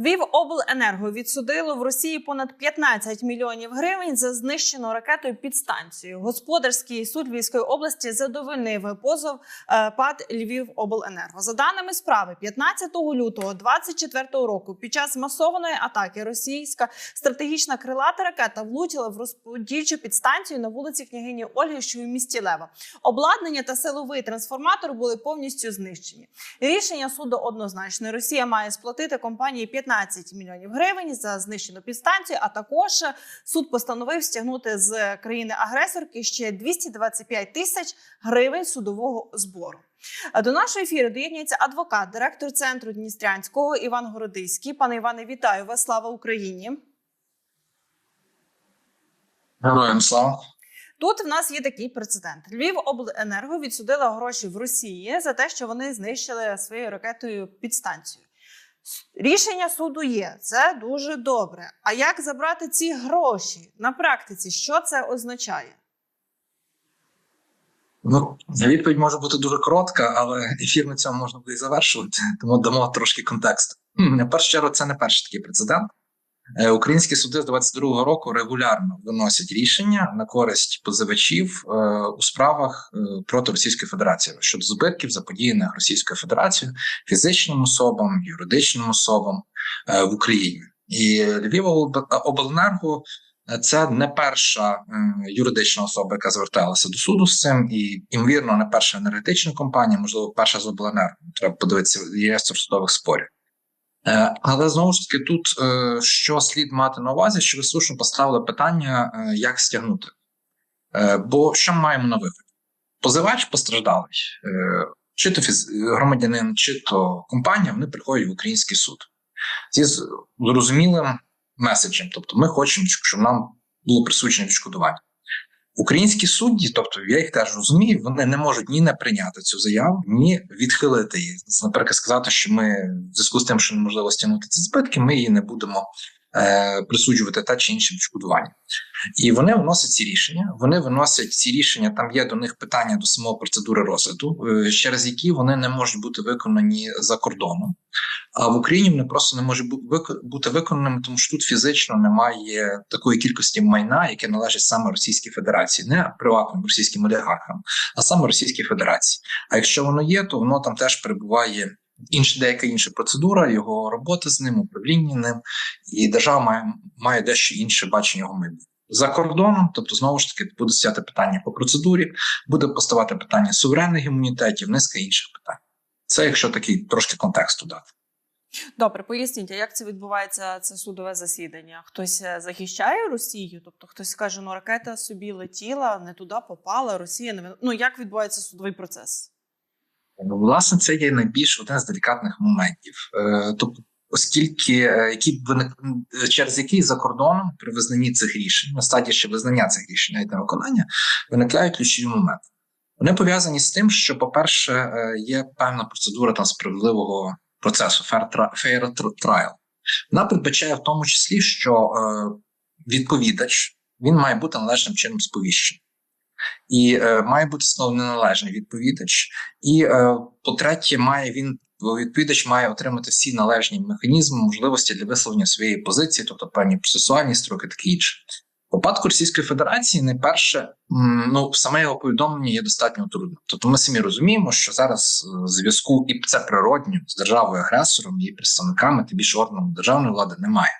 Львівобленерго відсудило в Росії понад 15 мільйонів гривень за знищену ракетою підстанцію. Господарський суд Львівської області задовольнив позов е, ПАД Львівобленерго. За даними справи, 15 лютого 24 року, під час масованої атаки російська стратегічна крилата ракета влучила в розподільчу підстанцію на вулиці княгині Ольги, що у місті Лева. Обладнання та силовий трансформатор були повністю знищені. Рішення суду однозначне. Росія має сплатити компанії 15 мільйонів гривень за знищену підстанцію. А також суд постановив стягнути з країни-агресорки ще 225 тисяч гривень судового збору. До нашого ефіру доєднується адвокат, директор центру Дністрянського Іван Городиський. Пане Іване, вітаю вас! Слава Україні! Героям слава. Тут в нас є такий прецедент: Львівобленерго відсудила гроші в Росії за те, що вони знищили своєю ракетою підстанцію. Рішення суду є, це дуже добре. А як забрати ці гроші на практиці? Що це означає? Ну, відповідь може бути дуже коротка, але ефір на цьому можна буде і завершувати, тому дамо трошки контексту. На першу чергу, це не перший такий прецедент. Е, Українські суди з 22-го року регулярно виносять рішення на користь позивачів е, у справах е, проти Російської Федерації щодо збитків, заподіяних Російською Федерацією фізичним особам, юридичним особам в Україні. І Львівобленерго це не перша юридична особа, яка зверталася до суду з цим, і ймовірно, не перша енергетична компанія, можливо, перша з обленерго. Треба подивитися реєстр судових спорів. Е, Але знову ж таки, тут е, що слід мати на увазі, що ви слушно поставили питання, е, як стягнути. Бо що ми маємо на виході? Позивач постраждалий, чи то громадянин, чи то компанія, вони приходять в український суд зі зрозумілим меседжем. Тобто, ми хочемо, щоб нам було присуджене відшкодування. Українські судді, тобто я їх теж розумію, вони не можуть ні не прийняти цю заяву, ні відхилити її. Наприклад, сказати, що ми в зв'язку з тим, що неможливо стягнути ці збитки, ми її не будемо е, присуджувати те чи інше відшкодування. І вони виносять ці рішення. Вони виносять ці рішення. Там є до них питання до самої процедури розгляду, е, через які вони не можуть бути виконані за кордоном. А в Україні вони просто не можуть бути виконаними, тому що тут фізично немає такої кількості майна, яке належить саме Російській Федерації, не приватним російським олігархам, а саме Російській Федерації. А якщо воно є, то воно там теж перебуває інша деяка інша процедура, його роботи з ним, управління ним, і держава має, має дещо інше бачення його майбутнього. За кордоном, тобто знову ж таки буде стояти питання по процедурі, буде поставати питання суверенних імунітетів, низка інших питань. Це якщо такий трошки контексту дати. Добре, поясніть, а як це відбувається це судове засідання? Хтось е, захищає Росію? Тобто хтось скаже, ну ракета собі летіла, не туди попала, Росія не Ну як відбувається судовий процес? Ну, Власне, це є найбільш один з делікатних моментів. Е, тобто, оскільки е, які через які за кордоном при визнанні цих рішень, на стадії ще визнання цих рішень, навіть не виконання, виникають ключові моменти. Вони пов'язані з тим, що, по-перше, е, є певна процедура там справедливого процесу fair tri- trial. Вона передбачає в тому числі, що відповідач він має бути належним чином сповіщений. І е, має бути встановлений належний відповідач, і е, по-третє, має він відповідач має отримати всі належні механізми, можливості для висловлення своєї позиції, тобто певні процесуальні строки, таке інше. В випадку Російської Федерації найперше, ну саме його повідомлення є достатньо трудним. Тобто ми самі розуміємо, що зараз е, зв'язку і це природньо з державою агресором, її представниками, тим більше органом державної влади немає.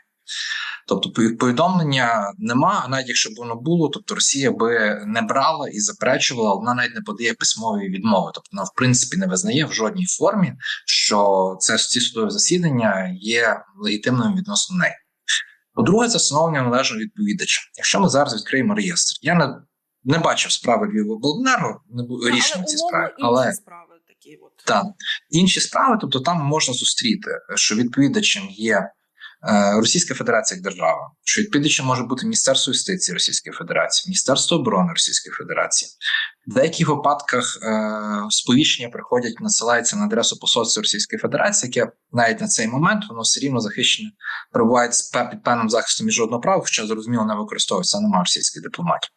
Тобто пові- повідомлення нема, а навіть якщо б воно було, тобто Росія би не брала і заперечувала, вона навіть не подає письмові відмови. Тобто вона в принципі не визнає в жодній формі, що це ці судові засідання є легітимним відносно неї. По-друге, це встановлення належного відповідача. Якщо ми зараз відкриємо реєстр, я не, не бачив справи Львівобленерго, не бу- Ну, рішення ці справи, але справи такі. От. так. Інші справи, тобто там можна зустріти, що відповідачем є Російська Федерація як держава, що відповідачем може бути Міністерство юстиції Російської Федерації, Міністерство оборони Російської Федерації. В деяких випадках е, сповіщення приходять, надсилаються на адресу посольства Російської Федерації, яке навіть на цей момент воно все рівно захищене, перебуває під певним захистом міжнародного права, хоча зрозуміло не використовується немає російських дипломатів.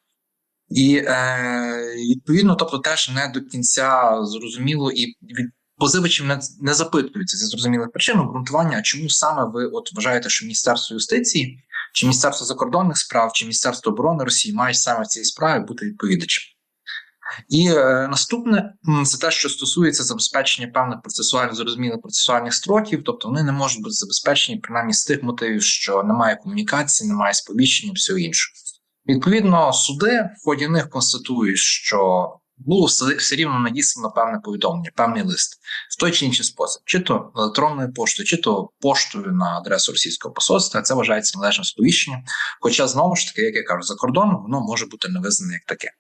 І е, відповідно, тобто, теж не до кінця зрозуміло і від позивачів не, не запитуються зі зрозумілих причин обґрунтування, чому саме ви от вважаєте, що Міністерство юстиції, чи Міністерство закордонних справ, чи Міністерство оборони Росії мають саме в цій справі бути відповідачем. І е, наступне це те, що стосується забезпечення певних процесуальних зрозумілих процесуальних строків, тобто вони не можуть бути забезпечені принаймні з тих мотивів, що немає комунікації, немає сповіщення, всього іншого. Відповідно, суди в ході них констатують, що було все, все рівно надіслано певне повідомлення, певний лист в той чи інший спосіб, чи то електронною поштою, чи то поштою на адресу російського посольства. Це вважається належним сповіщенням. Хоча знову ж таки, як я кажу, за кордоном воно може бути не визнане як таке,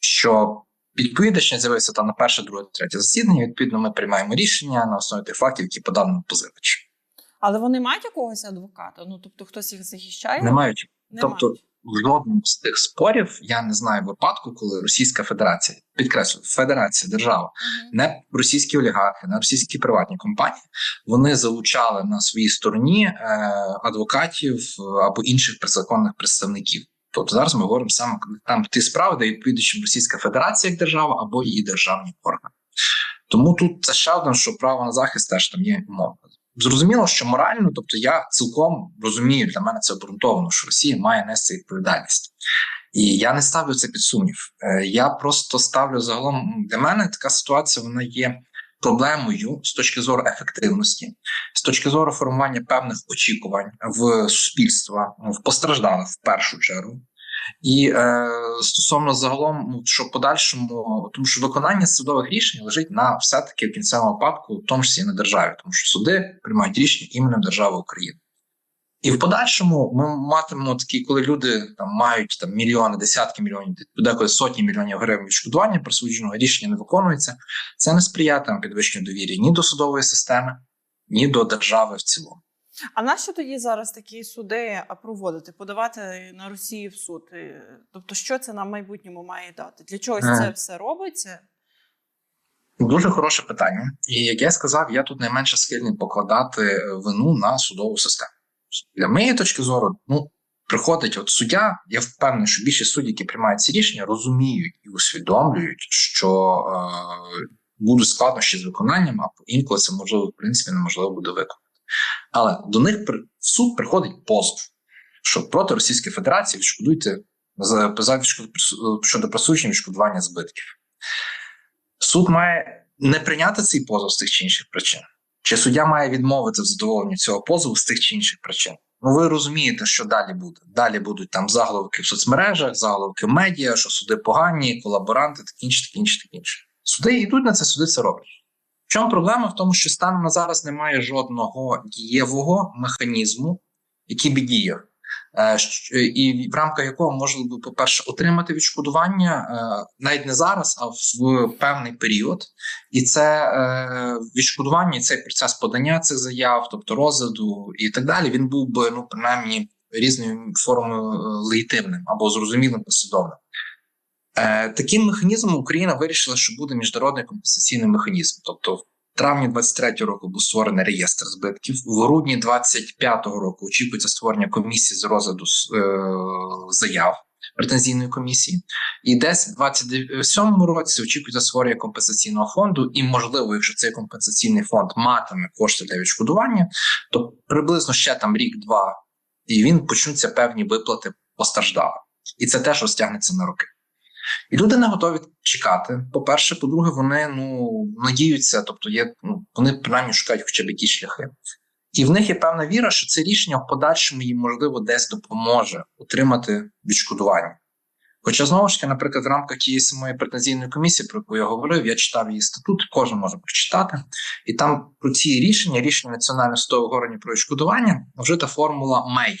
що відповідач не з'явився там на перше, друге, третє засідання. Відповідно, ми приймаємо рішення на основі тих фактів, які подав нам позивач. Але вони мають якогось адвоката? Ну тобто хтось їх захищає? Не мають Не тобто, мають. В жодному з тих спорів я не знаю випадку, коли Російська Федерація підкреслюю, Федерація, держава, Мгм. не російські олігархи, не російські приватні компанії, вони залучали на своїй стороні е, адвокатів е, або інших законних представників. Тобто зараз ми говоримо саме там ті справи, де відповідачем Російська Федерація як держава або її державні органи. Тому тут це ще один, що право на захист теж там є умовно. Зрозуміло, що морально, тобто я цілком розумію, для мене це обґрунтовано, що Росія має нести відповідальність. І я не ставлю це під сумнів. Е, Я просто ставлю загалом для мене така ситуація вона є проблемою з точки зору ефективності, з точки зору формування певних очікувань в суспільства, в постраждалих в першу чергу. І е, стосовно загалом, ну, що подальшому, тому що виконання судових рішень лежить на все-таки в кінцевому випадку, в тому числі на державі, тому що суди приймають рішення іменем держави України. І в подальшому ми матимемо такі, коли люди там мають там мільйони, десятки мільйонів, деколи сотні мільйонів гривень відшкодування присудженого рішення не виконується. Це не сприяє там підвищенню довір'я ні до судової системи, ні до держави в цілому. А нащо тоді зараз такі суди проводити, подавати на Росію в суд? Е, Тобто, що це нам в майбутньому має дати? Для чогось Е. це все робиться? Дуже хороше питання. І як я сказав, я тут найменше схильний покладати вину на судову систему. Для моєї точки зору, ну приходить от суддя. Я впевнений, що більшість суддів, які приймають ці рішення, розуміють і усвідомлюють, що е, будуть складнощі з виконанням, а інколи це можливо в принципі неможливо буде виконати. Але до них в суд приходить позов, що проти Російської Федерації відшкодуйте за, за щодо присудження відшкодування збитків. Суд має не прийняти цей позов з тих чи інших причин, чи суддя має відмовити в задоволенні цього позову з тих чи інших причин. Ну, ви розумієте, що далі буде. Далі будуть там заголовки в соцмережах, заголовки в медіа, що суди погані, колаборанти, таке інше, таке інше, таке інше. Суди йдуть на це, суди це роблять. В чому проблема? В тому, що станом на зараз немає жодного дієвого механізму, який би діяв. Е, і в рамках якого можна було, по-перше, отримати відшкодування е, навіть не зараз, а в певний період. І це е, відшкодування, цей процес подання цих заяв, тобто розгляду і так далі, він був би ну принаймні різною формою легітимним або зрозумілим послідовним. Е, таким механізмом Україна вирішила, що буде міжнародний компенсаційний механізм. Тобто, в травні 23-го року був створений реєстр збитків. В грудні 25-го року очікується створення комісії з розгляду е, заяв претензійної комісії. І десь в 27-му році очікується створення компенсаційного фонду. І, можливо, якщо цей компенсаційний фонд матиме кошти для відшкодування, то приблизно ще там рік-два, і він почнуться певні виплати постраждалим. І це теж розтягнеться на роки. І люди не готові чекати. По-перше, по-друге, вони ну надіються, тобто є, ну, вони принаймні шукають хоча б якісь шляхи. І в них є певна віра, що це рішення в подальшому їм можливо десь допоможе отримати відшкодування. Хоча знову ж таки, наприклад, в рамках тієї самої претензійної комісії, про яку я говорив, я читав її статут, кожен може прочитати. І там про ці рішення, рішення національного судового органів про відшкодування, вжита формула may.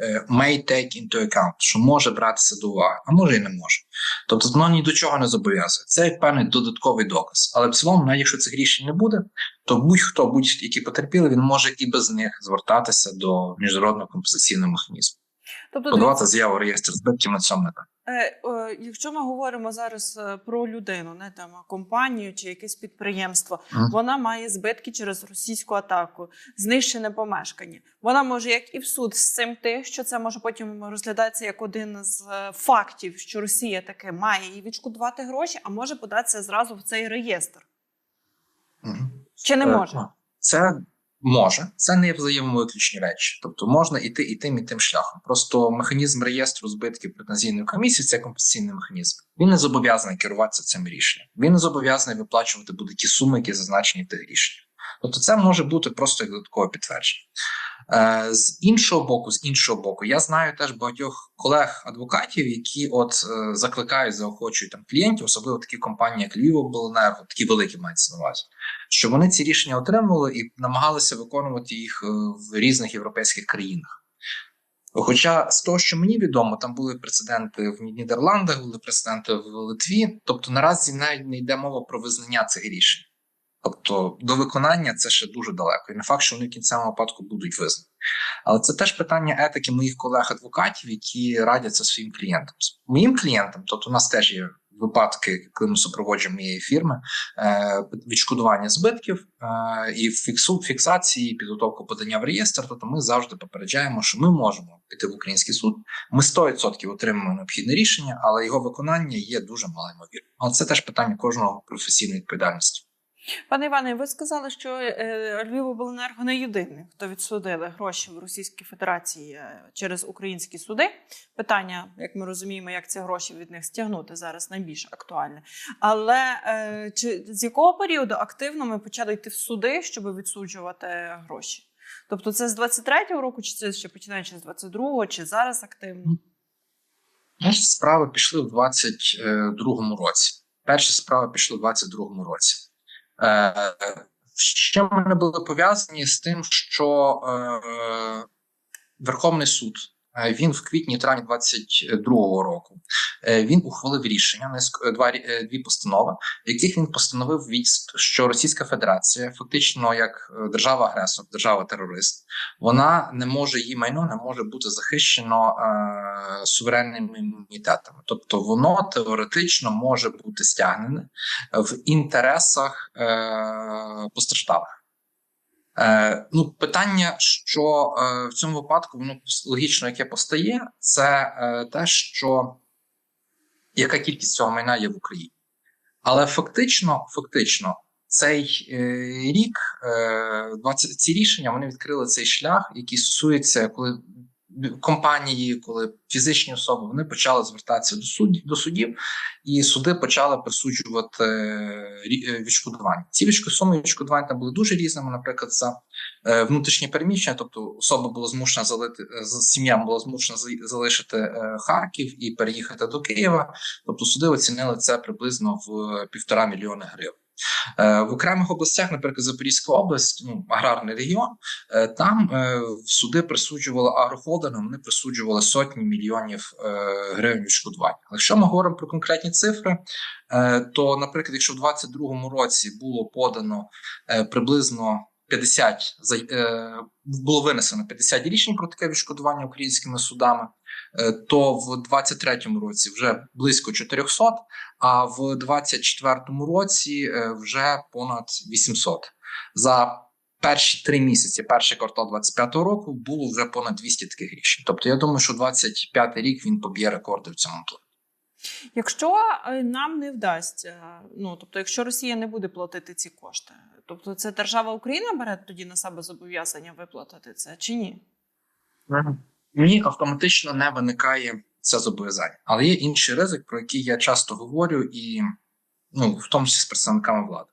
Е, May take into account, що може братися до уваги, а може і не може. Тобто воно ні до чого не зобов'язує. Це як певний додатковий доказ. Але в цілому, навіть якщо цих рішень не буде, то будь-хто, будь-які потерпіли, він може і без них звертатися до міжнародного компенсаційного механізму. Тобто, Подавати заяву реєстр збитків на цьому не так. Е, якщо ми говоримо зараз е, про людину, не там компанію чи якесь підприємство, Мгм. вона має збитки через російську атаку, знищене помешкання. Вона може як і в суд з цим йти, що це може потім розглядатися як один з е, фактів, що Росія таки має їй відшкодувати гроші, а може податися зразу в цей реєстр. Мгм. Чи не може? ну, Це може, це не взаємовиключні речі. Тобто можна іти і тим, і тим шляхом. Просто механізм реєстру збитків претензійної комісії це компенсаційний механізм. Він не зобов'язаний керуватися цим рішенням. Він не зобов'язаний виплачувати будь-які суми, які зазначені в тих рішеннях. Тобто, це може бути просто як додаткове підтвердження. Е, З іншого боку, з іншого боку, я знаю теж багатьох колег-адвокатів, які от е, закликають, заохочують там клієнтів, особливо такі компанії, як Львівобленерго, такі великі мається на увазі, щоб вони ці рішення отримували і намагалися виконувати їх е, в різних європейських країнах. Хоча з того, що мені відомо, там були прецеденти в Нідерландах, були прецеденти в Литві. Тобто наразі навіть не йде мова про визнання цих рішень. Тобто до виконання це ще дуже далеко, і не факт, що вони в кінцевому випадку будуть визнані. Але це теж питання етики моїх колег-адвокатів, які радяться своїм клієнтам. Моїм клієнтам, тобто у нас теж є випадки, коли ми супроводжуємо моєї фірми, е, відшкодування збитків е, і фіксу, фіксації, підготовку подання в реєстр. Тобто ми завжди попереджаємо, що ми можемо піти в український суд. Ми 100% отримуємо необхідне рішення, але його виконання є дуже малоймовірним. Але це теж питання кожного професійної відповідальності. Пане Іване, ви сказали, що е, Львівобленерго не єдиний, хто відсудили гроші в Російській Федерації е, через українські суди. Питання, як ми розуміємо, як ці гроші від них стягнути зараз найбільш актуальне. Але е, чи з якого періоду активно ми почали йти в суди, щоб відсуджувати гроші? Тобто, це з 23-го року, чи це ще починаючи з 22-го, чи зараз активно? Перші справи пішли в 22-му році. Перші справи пішли в 22-му році. Е, Ще вони були пов'язані з тим, що е, Верховний суд він в квітні травні 22-го року е, він ухвалив рішення е, два е, дві постанови, в яких він постановив відст, що Російська Федерація, фактично як е, держава-агресор, держава-терорист, вона не може її майно не може бути захищено е, суверенними імунітетами. Тобто воно теоретично може бути стягнене в інтересах е, постраждалих. Е, ну, питання, що е, в цьому випадку воно логічно, яке постає, це е, те, що яка кількість цього майна є в Україні. Але фактично, фактично, цей е, рік, е, 20, ці рішення вони відкрили цей шлях, який стосується, коли компанії, коли фізичні особи вони почали звертатися до суддів, до судів, і суди почали присуджувати е, е, відшкодування. Ці суми відшкодування там були дуже різними. Наприклад, за е, внутрішнє переміщення, тобто особа була змушена залити сім'я була змушена зали- залишити Харків і переїхати до Києва. Тобто суди оцінили це приблизно в півтора мільйони гривень. Е, В окремих областях, наприклад, Запорізька область, ну аграрний регіон, е, там е, суди присуджували агрохолдингам, вони присуджували сотні мільйонів гривень відшкодування. Але якщо ми говоримо про конкретні цифри, то, наприклад, якщо в 2022 році було подано приблизно 50 за- е, було винесено 50 рішень про таке відшкодування українськими судами, то в 2023 році вже близько 400, а в 2024 році е, вже понад 800. За перші три місяці, перший квартал 2025 року, було вже понад 200 таких рішень. Тобто, я думаю, що 25 рік він поб'є рекорди в цьому плані. Якщо е, нам не вдасться, ну тобто, якщо Росія не буде платити ці кошти, тобто це держава Україна бере тоді на себе зобов'язання виплатити це чи ні? Ні, автоматично не виникає це зобов'язання. Але є інший ризик, про який я часто говорю, і ну, в тому числі з представниками влади.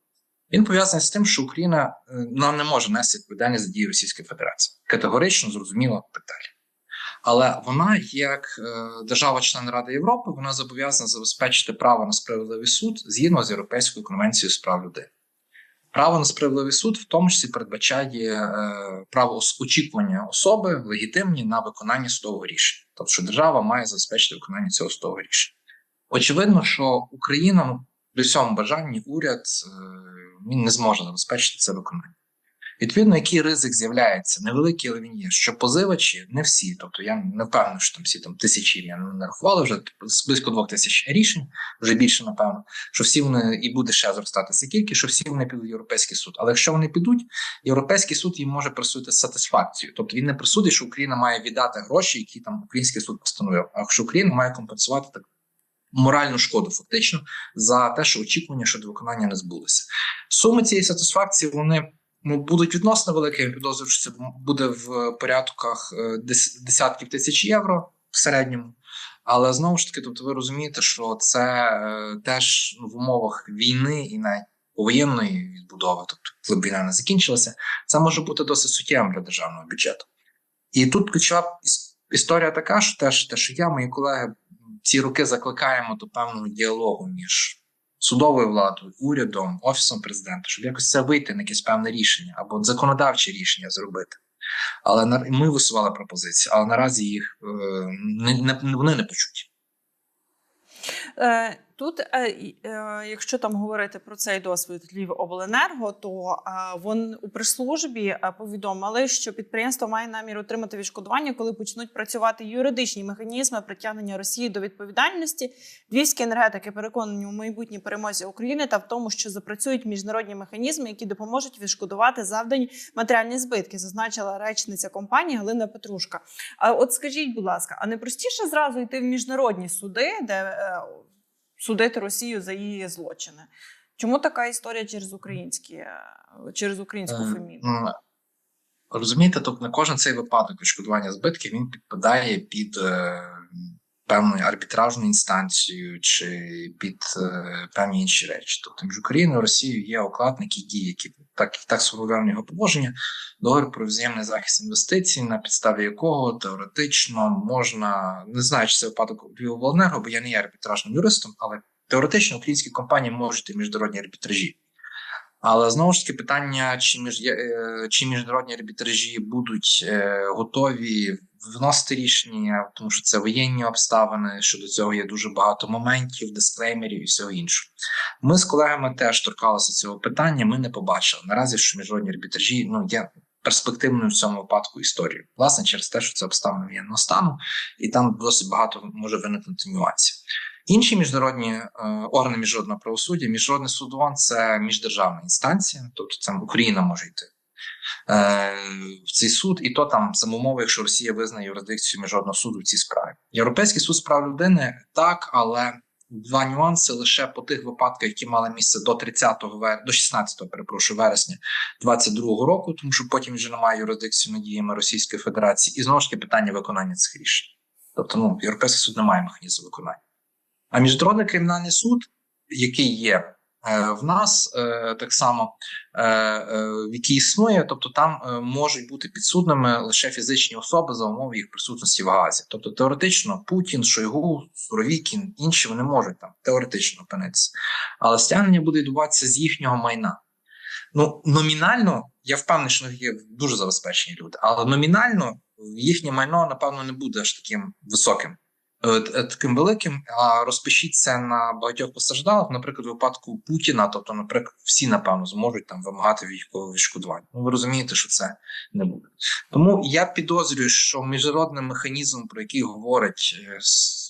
Він пов'язаний з тим, що Україна ну, не може нести відповідальність за дії Російської Федерації. Категорично, зрозуміло, так далі. Але вона, як е, держава-член Ради Європи, вона зобов'язана забезпечити право на справедливий суд згідно з Європейською конвенцією з прав людини. Право на справедливий суд в тому числі передбачає е, право очікування особи легітимні на виконання судового рішення. Тобто, що держава має забезпечити виконання цього судового рішення. Очевидно, що Україна при всьому бажанні уряд е, він не зможе забезпечити це виконання. Відповідно, який ризик з'являється, невеликий, але він є, що позивачі не всі, тобто я не впевнений, що там всі там тисячі я не рахували вже близько двох тисяч рішень, вже більше, напевно, що всі вони і буде ще зростатися кількість, що всі вони підуть в європейський суд. Але якщо вони підуть, європейський суд їм може присудити сатисфакцію. Тобто він не присудить, що Україна має віддати гроші, які там український суд постановив, а що Україна має компенсувати так моральну шкоду, фактично, за те, що очікування щодо виконання не збулися. Суми цієї сатисфакції вони будуть відносно великі. Я підозрюю, що це буде в порядках е, десятків тисяч євро в середньому. Але знову ж таки, тобто ви розумієте, що це е, теж ну, в умовах війни і навіть повоєнної відбудови, тобто коли б війна не закінчилася, це може бути досить суттєвим для державного бюджету. І тут ключова історія така, що теж те, що я, мої колеги, ці роки закликаємо до певного діалогу між судовою владою, урядом, офісом президента, щоб якось це вийти на якесь певне рішення або законодавче рішення зробити. Але на- ми висували пропозиції, але наразі їх е, не, не, вони не почуті. Тут, е, е, якщо там говорити про цей досвід Львівобленерго, то е, вон у прес-службі е, повідомили, що підприємство має намір отримати відшкодування, коли почнуть працювати юридичні механізми притягнення Росії до відповідальності. Львівські енергетики переконані у майбутній перемозі України та в тому, що запрацюють міжнародні механізми, які допоможуть відшкодувати завдані матеріальні збитки, зазначила речниця компанії Галина Петрушка. А от скажіть, будь ласка, а не простіше зразу йти в міжнародні суди, де судити Росію за її злочини? Чому така історія через українські е, через українську феміну? феміду? м, Розумієте, тобто на кожен цей випадок відшкодування збитків він підпадає під е, певною арбітражну інстанцію чи під е, певні інші речі. Тобто між Україною і Росією є укладники дій, які так так сформульовано його положення, договір про взаємний захист інвестицій, на підставі якого теоретично можна не знаю, чи це випадок Львівобленерго, бо я не є арбітражним юристом, але теоретично українські компанії можуть йти міжнародні арбітражі. Але знову ж таки питання, чи між е, чи міжнародні арбітражі будуть е, готові вносити рішення, тому що це воєнні обставини. Що до цього є дуже багато моментів, дисклеймерів і всього іншого. Ми з колегами теж торкалися цього питання. Ми не побачили наразі, що міжнародні арбітражі ну є перспективною в цьому випадку історією. Власне, через те, що це обставини воєнного стану, і там досить багато може виникнути нюансів. Інші міжнародні е, органи міжнародного правосуддя, міжнародний суд ООН – це міждержавна інстанція, тобто там Україна може йти в цей суд, і то там за умови, якщо Росія визнає юрисдикцію міжнародного суду в цій справі. Європейський суд з прав людини так, але два нюанси лише по тих випадках, які мали місце до 30 вер... до 16 перепрошую, вересня 22 року, тому що потім вже немає юрисдикції над діями Російської Федерації, і знову ж таки питання виконання цих рішень. Тобто, ну європейський суд не має механізму виконання. А міжнародний кримінальний суд, який є е, в нас, е, так само е, е, в який існує, тобто там е, можуть бути підсудними лише фізичні особи за умови їх присутності в Газі. Тобто теоретично Путін, Шойгу, Суровікін, інші вони можуть там теоретично опинитися. Але стягнення буде відбуватися з їхнього майна. Ну, номінально, я впевнений, що є дуже забезпечені люди, але номінально їхнє майно, напевно, не буде аж таким високим. Е, таким великим, а розпишіться на багатьох постраждалих, наприклад, в випадку Путіна, тобто, наприклад, всі напевно зможуть там вимагати військового відшкодування. Ну, ви розумієте, що це не буде. Тому я підозрюю, що міжнародним механізмом, про який говорить е,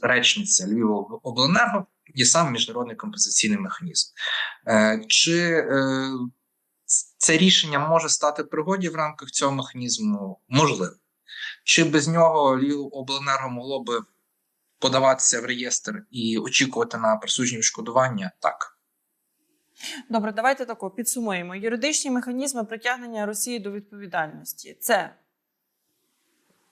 речниця Львівобленерго, є саме міжнародний компенсаційний механізм. Е, Чи е, це рішення може стати пригоді в рамках цього механізму? Можливо. Чи без нього Львівобленерго могло би подаватися в реєстр і очікувати на присудження відшкодування? Так. Добре, давайте тако підсумуємо. Юридичні механізми притягнення Росії до відповідальності. Це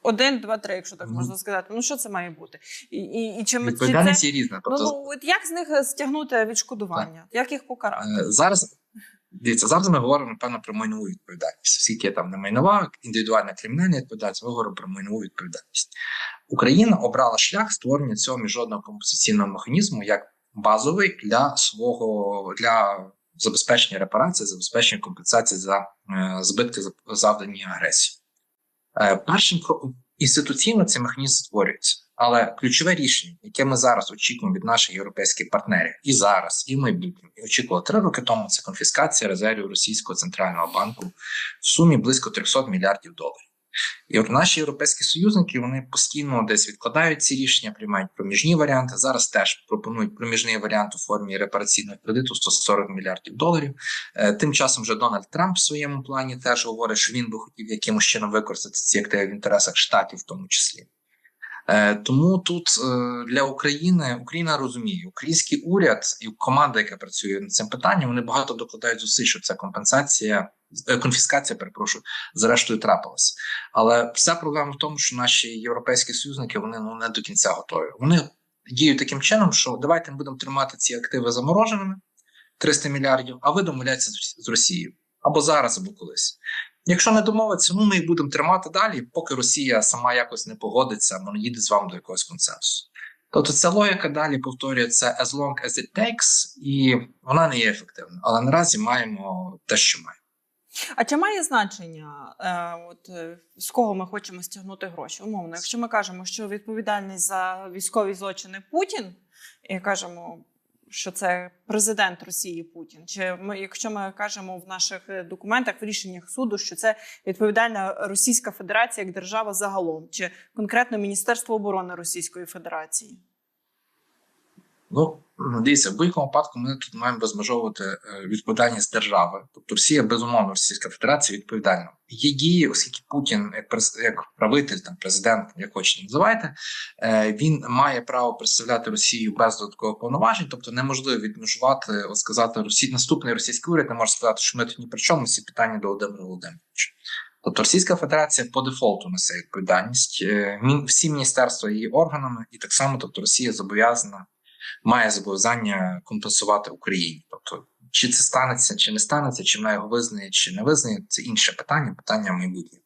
один, два, три, якщо так Мгм. можна сказати. Ну що це має бути? І, і, і чим Відповідальність це... є різна. Ну, Тобто ну от як з них стягнути відшкодування? Як їх покарати? Е, Зараз дивіться, зараз ми говоримо напевно про майнову відповідальність. Оскільки я там не майнова, індивідуальна кримінальна відповідальність, ми говоримо про майнову відповідальність. Україна обрала шлях створення цього міжнародного компенсаційного механізму як базовий для свого для забезпечення репарації, забезпечення компенсації за е, збитки завдані агресії. Е, першим інституційно цей механізм створюється. Але ключове рішення, яке ми зараз очікуємо від наших європейських партнерів, і зараз, і в майбутньому, і очікували три роки тому, це конфіскація резервів Російського центрального банку в сумі близько 300 мільярдів доларів. І от наші європейські союзники вони постійно десь відкладають ці рішення, приймають проміжні варіанти. Зараз теж пропонують проміжний варіант у формі репараційного кредиту 140 мільярдів доларів. Е, Тим часом вже Дональд Трамп в своєму плані теж говорить, що він би хотів якимось чином використати ці активи в інтересах штатів, в тому числі. Е, Тому тут е, для України Україна розуміє, український уряд і команда, яка працює над цим питанням, вони багато докладають зусиль, щоб ця компенсація, е, конфіскація, перепрошую, зрештою трапилася. Але вся проблема в тому, що наші європейські союзники вони ну не до кінця готові. Вони діють таким чином, що давайте ми будемо тримати ці активи замороженими 300 мільярдів, а ви домовляєтеся з Росією або зараз, або колись. Якщо не домовиться, ну ми їх будемо тримати далі, поки Росія сама якось не погодиться, або не їде з вами до якогось консенсусу. Тобто ця логіка далі повторюється as long as it takes, і вона не є ефективною. Але наразі маємо те, що маємо. А чи має значення, е, от е, з кого ми хочемо стягнути гроші? Умовно, якщо ми кажемо, що відповідальність за військові злочини Путін, і кажемо, що це президент Росії Путін, чи ми, якщо ми кажемо в наших е, документах в рішеннях суду, що це відповідальна Російська Федерація як держава загалом, чи конкретно Міністерство оборони Російської Федерації? Ну дивіться, в будь-якому випадку ми тут маємо розмежовувати е, відповідальність держави. Тобто Росія, безумовно, Російська Федерація відповідальна. Дії, оскільки Путін, як як правитель, там президент, як хочете називайте, е, він має право представляти Росію без додаткових повноважень, тобто неможливо відмежувати, от сказати Росії, наступний російський уряд не може сказати, що ми тут ні при чому всі питання до Володимира Володимировича. Тобто Російська Федерація по дефолту несе відповідальність. Е, Всі міністерства її органами, і так само, тобто Росія зобов'язана має зобов'язання компенсувати Україні. Тобто, чи це станеться, чи не станеться, чи вона його визнає, чи не визнає, це інше питання, питання майбутнє.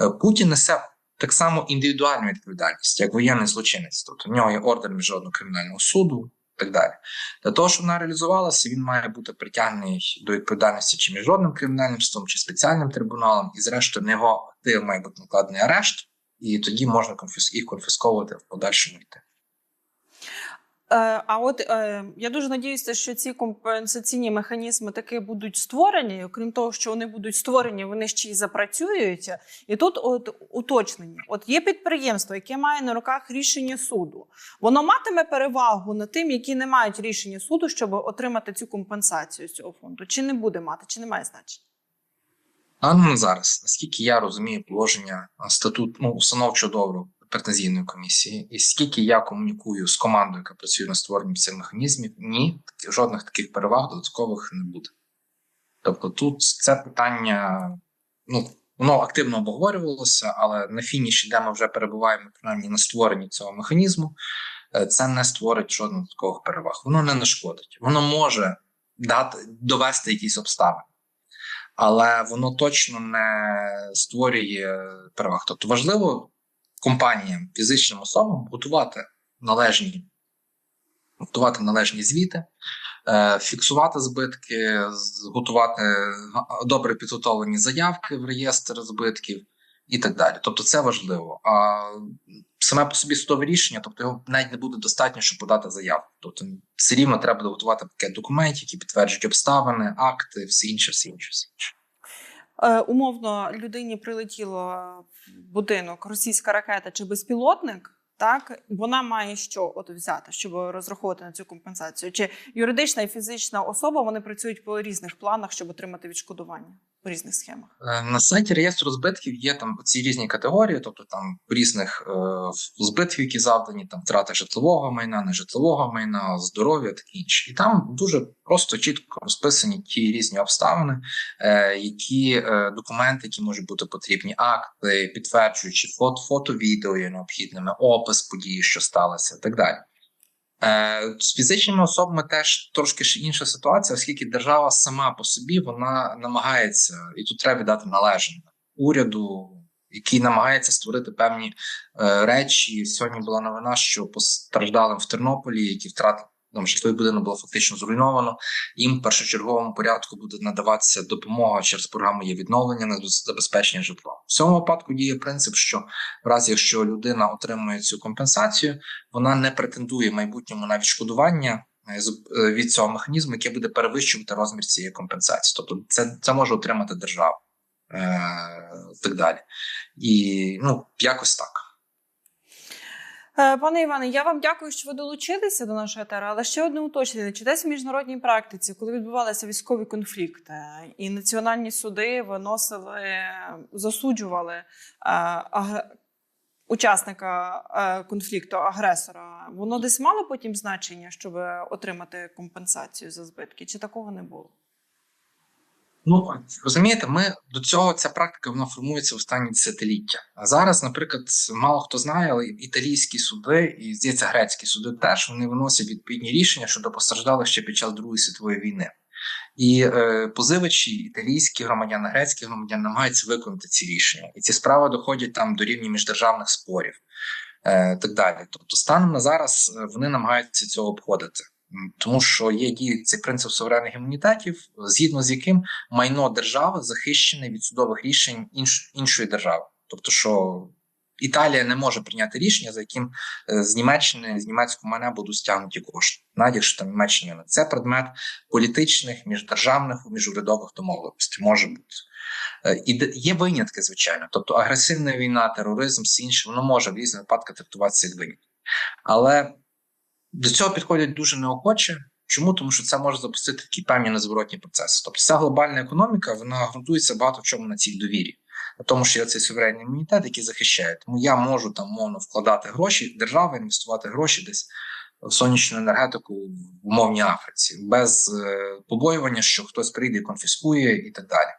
Е, Путін несе так само індивідуальну відповідальність, як воєнний злочинець. Тобто в нього є ордер міжнародного кримінального суду так далі. Для того, щоб вона реалізувалася, він має бути притягнений до відповідальності чи міжнародним кримінальним судом, чи спеціальним трибуналом, і зрештою на його актив має бути накладений арешт, і тоді можна конфіс- їх конфісковувати в подальшому йти. Е, А от е, я дуже надіюся, що ці компенсаційні механізми таки будуть створені. Окрім того, що вони будуть створені, вони ще й запрацюють. І тут от уточнення: от є підприємство, яке має на руках рішення суду. Воно матиме перевагу над тим, які не мають рішення суду, щоб отримати цю компенсацію з цього фонду. Чи не буде мати, чи не має значення? На зараз, наскільки я розумію положення а, статут ну, установчого договору претензійної комісії, і скільки я комунікую з командою, яка працює над створенням цих механізмів, ні, жодних таких переваг додаткових не буде. Тобто, тут це питання, ну воно активно обговорювалося, але на фініші, де ми вже перебуваємо, принаймні на створенні цього механізму, е, це не створить жодних додаткових переваг. Воно не нашкодить. Воно може дати довести якісь обставини але воно точно не створює переваг. Тобто важливо компаніям, фізичним особам готувати належні, готувати належні звіти, е, фіксувати збитки, готувати добре підготовлені заявки в реєстр збитків і так далі. Тобто, це важливо. А саме по собі судове рішення, тобто його навіть не буде достатньо, щоб подати заявку. Тобто, все рівно треба готувати пакет документів, які підтверджують обставини, акти, все інше, все інше, все інше. Е, умовно, людині прилетіло будинок російська ракета чи безпілотник. Так, вона має що от взяти, щоб розраховувати на цю компенсацію. Чи юридична і фізична особа вони працюють по різних планах, щоб отримати відшкодування по різних схемах. Е, На сайті реєстру збитків є там ці різні категорії, тобто там різних е, збитків, які завдані, там втрата житлового майна, нежитлового майна, здоров'я таке інше. І там дуже просто чітко розписані ті різні обставини, е, які е, документи, які можуть бути потрібні, акти, підтверджуючи фото, фото, відео є необхідними, опис події, що сталося, і так далі. Е, З фізичними особами теж трошки інша ситуація, оскільки держава сама по собі вона намагається, і тут треба дати належне уряду, який намагається створити певні е, речі. Сьогодні була новина, що постраждалим в Тернополі, які втратили там житловий будинок було фактично зруйновано. Їм в першочерговому порядку буде надаватися допомога через програму є відновлення на забезпечення житла. В цьому випадку діє принцип, що в разі якщо людина отримує цю компенсацію, вона не претендує в майбутньому на відшкодування е, е, від цього механізму, який буде перевищувати розмір цієї компенсації. Тобто, це, це може отримати держава е, так далі. І ну якось так. Е, Пане Іване, я вам дякую, що ви долучилися до нашого етера. Але ще одне уточнення: чи десь в міжнародній практиці, коли відбувалися військові конфлікти, і національні суди виносили, засуджували е, учасника е, конфлікту агресора, воно десь мало потім значення, щоб отримати компенсацію за збитки, чи такого не було? Ну розумієте, ми до цього ця практика вона формується останні десятиліття. А зараз, наприклад, мало хто знає, але італійські суди і здається, грецькі суди теж вони виносять відповідні рішення щодо постраждалих ще під час Другої світової війни. І е, позивачі, італійські громадяни, грецькі громадяни намагаються виконати ці рішення, і ці справи доходять там до рівня міждержавних спорів, е, так далі. Тобто, станом на зараз е, вони намагаються цього обходити. Тому що є діє цей принцип суверенних імунітетів, згідно з яким майно держави захищене від судових рішень інш, іншої держави. Тобто, що Італія не може прийняти рішення, за яким е, з Німеччини з німецького майна будуть стягнуті кошти, навіть якщо там Німеччині це предмет політичних, міждержавних, міжурядових домовленостей. Може бути. Е, І є винятки, звичайно. Тобто агресивна війна, тероризм, все інше, воно може в різних випадках трактуватися як виняток. Але до цього підходять дуже неохоче. Чому? Тому що це може запустити такі певні незворотні процеси. Тобто, ця глобальна економіка вона ґрунтується багато в чому на цій довірі, на тому, що є цей суверенний імунітет, який захищає. Тому я можу там мовно вкладати гроші, держава інвестувати гроші десь в сонячну енергетику в умовній Африці, без е, побоювання, що хтось прийде і конфіскує, і так далі.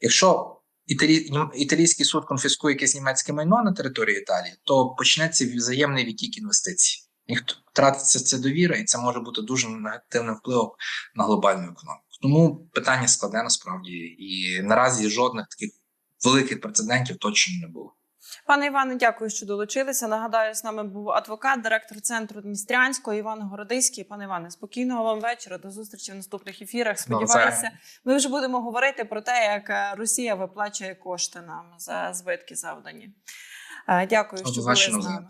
Якщо італі... італійський суд конфіскує якесь німецьке майно на території Італії, то почнеться взаємний відтік інвестицій. Ніхто втратиться ця довіра, і це може бути дуже негативним впливом на глобальну економіку. Тому питання складне насправді, і наразі жодних таких великих прецедентів точно не було. Пане Іване, дякую, що долучилися. Нагадаю, з нами був адвокат, директор центру Дністрянського Іван Городиський. Пане Іване, спокійного вам вечора. До зустрічі в наступних ефірах. Сподіваюся, ми вже будемо говорити про те, як е, Росія виплачує кошти нам за збитки завдані. Е, Дякую, що були з нами.